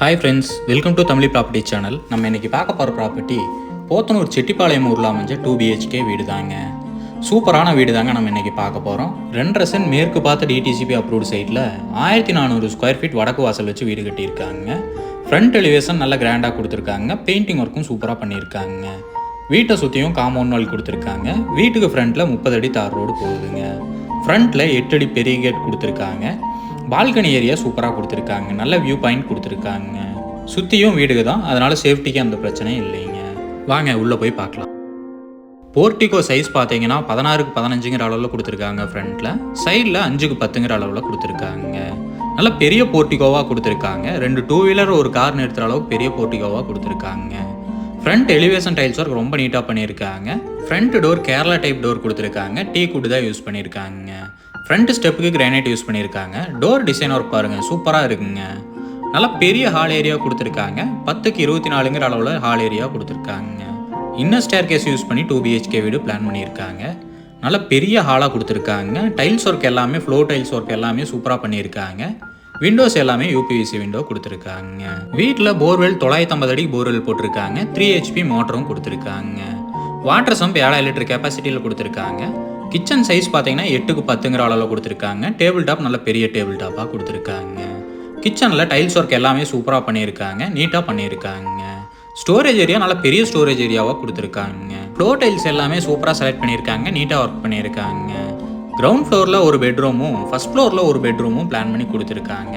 Hi friends welcome to Tamil property channel நம்ம இன்னைக்கு பார்க்க போகிற ப்ராப்பர்ட்டி போத்தனூர் செட்டிப்பாளையம் ஊரில் அமைஞ்ச டூ பிஹெச்கே வீடு தாங்க சூப்பரான வீடு தாங்க நம்ம இன்னைக்கு பார்க்க போகிறோம் ரெண்டரை சென்ட் மேற்கு பார்த்த டிடிசிபி அப்ரூவ்டு சைட்டில் ஆயிரத்தி நானூறு ஸ்கொயர் ஃபீட் வடக்கு வாசல் வச்சு வீடு கட்டியிருக்காங்க. ஃப்ரண்ட் எலிவேஷன் நல்ல கிராண்டாக கொடுத்துருக்காங்க. பெயிண்டிங் ஒர்க்கும் சூப்பராக பண்ணியிருக்காங்க. வீட்டை சுற்றியும் காம்பவுண்ட் வால் கொடுத்துருக்காங்க. வீட்டுக்கு ஃப்ரண்ட்டில் முப்பது அடி தார் ரோடு போகுதுங்க. ஃப்ரண்ட்டில் எட்டு அடி பெரிய கேட் கொடுத்துருக்காங்க. பால்கனி ஏரியா சூப்பராக கொடுத்துருக்காங்க. நல்ல வியூ பாயிண்ட் கொடுத்துருக்காங்க. சுற்றியும் வீடுக தான். அதனால் சேஃப்டிக்கு அந்த பிரச்சனையும் இல்லைங்க. வாங்க உள்ளே போய் பார்க்கலாம். போர்ட்டிகோ சைஸ் பார்த்தீங்கன்னா பதினாறுக்கு பதினஞ்சுங்கிற அளவில் கொடுத்துருக்காங்க ஃப்ரண்ட்டில் சைடில் அஞ்சுக்கு பத்துங்கிற அளவில் கொடுத்துருக்காங்க. நல்ல பெரிய போர்ட்டிகோவாக கொடுத்துருக்காங்க. ரெண்டு டூ வீலர் ஒரு கார் நிறுத்துகிற அளவுக்கு பெரிய போர்ட்டிகோவாக கொடுத்துருக்காங்க. ஃப்ரண்ட் எலிவேஷன் டைல்ஸ் ஒர்க் ரொம்ப நீட்டாக பண்ணியிருக்காங்க. Front door Kerala type door கொடுத்துருக்காங்க. டீ குட்டு தான் யூஸ் பண்ணியிருக்காங்க. ஃப்ரண்ட் ஸ்டெப்புக்கு கிரானைட் யூஸ் பண்ணியிருக்காங்க. டோர் டிசைன் ஒர்க் பாருங்கள் சூப்பராக இருக்குங்க. நல்லா பெரிய ஹால் ஏரியா கொடுத்துருக்காங்க. பத்துக்கு இருபத்தி நாலுங்கிற அளவில் ஹால் ஏரியா கொடுத்துருக்காங்க. இன்னர் ஸ்டேர் கேஸ் யூஸ் பண்ணி டூ பிஹெச்கே வீடு பிளான் பண்ணியிருக்காங்க. நல்ல பெரிய ஹாலாக கொடுத்துருக்காங்க. டைல்ஸ் ஒர்க் எல்லாமே ஃப்ளோ டைல்ஸ் ஒர்க் எல்லாமே சூப்பராக பண்ணியிருக்காங்க. விண்டோஸ் எல்லாமே யூபிவிசி விண்டோ கொடுத்துருக்காங்க. வீட்டில் போர்வெல் தொள்ளாயிரத்தி ஐம்பது அடிக்கு போர்வெல் போட்டிருக்காங்க. த்ரீ ஹெச்பி மோட்டரும் கொடுத்துருக்காங்க. வாட்டர் சம்ப் ஏழாயிரம் லிட்டர் கெப்பாசிட்டியில் கொடுத்துருக்காங்க. கிச்சன் சைஸ் பார்த்தீங்கன்னா எட்டுக்கு பத்துங்கிற அளவில் கொடுத்துருக்காங்க. டேபிள் டாப் நல்ல பெரிய டேபிள் டாப்பாக கொடுத்துருக்காங்க. கிச்சனில் டைல்ஸ் ஒர்க் எல்லாமே சூப்பராக பண்ணியிருக்காங்க. நீட்டாக பண்ணியிருக்காங்க. ஸ்டோரேஜ் ஏரியா நல்ல பெரிய ஸ்டோரேஜ் ஏரியாவாக கொடுத்துருக்காங்க. ஃப்ளோர் டைல்ஸ் எல்லாமே சூப்பராக செலக்ட் பண்ணியிருக்காங்க. நீட்டாக ஒர்க் பண்ணியிருக்காங்க. கிரவுண்ட் ஃப்ளோரில் ஒரு பெட்ரூமும் ஃபஸ்ட் ஃப்ளோரில் ஒரு பெட்ரூமும் பிளான் பண்ணி கொடுத்துருக்காங்க.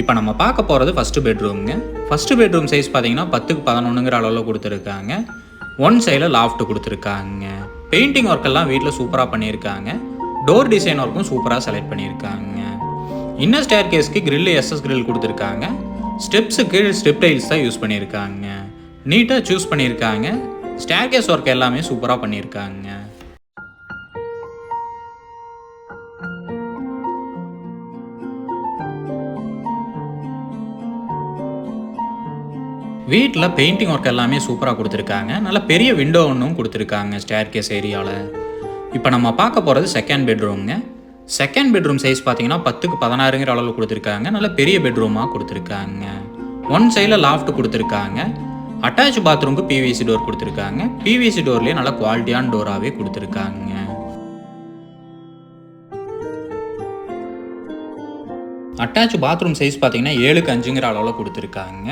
இப்போ நம்ம பார்க்க போகிறது ஃபஸ்ட்டு பெட்ரூமுங்க ஃபஸ்ட்டு பெட்ரூம் சைஸ் பார்த்தீங்கன்னா பத்துக்கு பதினொன்றுங்கிற அளவில் கொடுத்துருக்காங்க. ஒன் சைடில் லாஃப்ட் கொடுத்துருக்காங்க. பெயிண்டிங் ஒர்க் எல்லாம் வீட்டில் சூப்பராக பண்ணியிருக்காங்க. டோர் டிசைன் ஒர்க்கும் சூப்பராக செலக்ட் பண்ணியிருக்காங்க. இன்னர் ஸ்டேர் கேஸ்க்கு கிரில் எஸ்எஸ் கிரில் கொடுத்துருக்காங்க. ஸ்டெப்ஸுக்கு ஸ்டெப் டைல்ஸ் தான் யூஸ் பண்ணியிருக்காங்க. நீட்டாக சூஸ் பண்ணியிருக்காங்க. ஸ்டேர் கேஸ் ஒர்க் எல்லாமே சூப்பராக பண்ணியிருக்காங்க. வீட்டில் பெயிண்டிங் ஒர்க் எல்லாமே சூப்பராக கொடுத்துருக்காங்க. நல்ல பெரிய விண்டோ ஒன்றும் கொடுத்துருக்காங்க ஸ்டேர் கேஸ் ஏரியாவில் இப்போ நம்ம பார்க்க போகிறது செகண்ட் பெட்ரூம்ங்க செகண்ட் பெட்ரூம் சைஸ் பார்த்தீங்கன்னா பத்துக்கு பதினாறுங்கிற அளவில் கொடுத்துருக்காங்க. நல்ல பெரிய பெட்ரூமாக கொடுத்துருக்காங்க. ஒன் சைடில் லாஃப்ட் கொடுத்துருக்காங்க. அட்டாச் பாத்ரூமுக்கு பிவிசி டோர் கொடுத்துருக்காங்க. பிவிசி டோர்லேயே நல்ல குவாலிட்டியான டோராகவே கொடுத்துருக்காங்க. அட்டாச் பாத்ரூம் சைஸ் பார்த்தீங்கன்னா ஏழுக்கு அஞ்சுங்கிற அளவில் கொடுத்துருக்காங்க.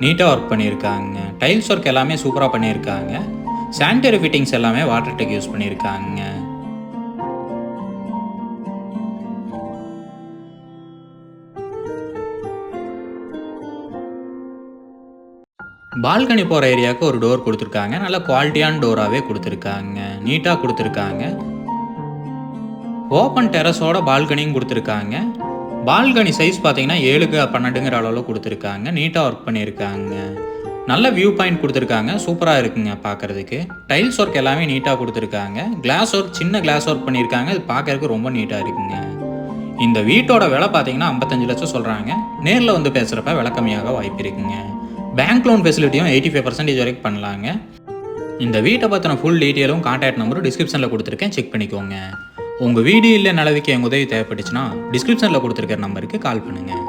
நீட்டாக ஒர்க் பண்ணியிருக்காங்க. டைல்ஸ் ஒர்க் எல்லாமே சூப்பராக பண்ணியிருக்காங்க. சானிடரி ஃபிட்டிங்ஸ் எல்லாமே வாட்டர் டெக் யூஸ் பண்ணியிருக்காங்க. பால்கனி போகிற ஏரியாவுக்கு ஒரு டோர் கொடுத்துருக்காங்க. நல்ல குவாலிட்டியான டோராகவே கொடுத்துருக்காங்க. நீட்டாக கொடுத்துருக்காங்க. ஓப்பன் டெரஸோட பால்கனியும் கொடுத்துருக்காங்க. பால்கனி சைஸ் பார்த்தீங்கன்னா ஏழுக்கு பன்னெண்டுங்கிற அளவில் கொடுத்துருக்காங்க. நீட்டாக ஒர்க் பண்ணியிருக்காங்க. நல்ல வியூ பாயிண்ட் கொடுத்துருக்காங்க. சூப்பராக இருக்குங்க பார்க்குறதுக்கு. டைல்ஸ் ஒர்க் எல்லாமே நீட்டாக கொடுத்துருக்காங்க. கிளாஸ் ஒர்க் சின்ன கிளாஸ் ஒர்க் பண்ணியிருக்காங்க. இது பார்க்கறதுக்கு ரொம்ப நீட்டாக இருக்குங்க. இந்த வீட்டோட விலை பார்த்தீங்கன்னா ஐம்பத்தஞ்சு லட்சம் சொல்கிறாங்க நேரில் வந்து பேசுகிறப்ப விலை கம்மியாக வாய்ப்பு இருக்குங்க. பேங்க் லோன் ஃபெசிலிட்டியும் எயிட்டி ஃபைவ் பர்சன்டேஜ் வரைக்கும் பண்ணலாங்க. இந்த வீட்டை பற்றின ஃபுல் டீட்டெயிலும் கான்டாக்ட் நம்பரும் டிஸ்கிரிப்ஷனில் கொடுத்துருக்கேன். செக் பண்ணிக்கோங்க. உங்கள் வீடு இல்லை நிலவிக்கு எங்கள் உதவி தேவைப்பட்டுச்சுன்னா டிஸ்கிரிப்ஷனில் கொடுத்துருக்கிற நம்பருக்கு கால் பண்ணுங்கள்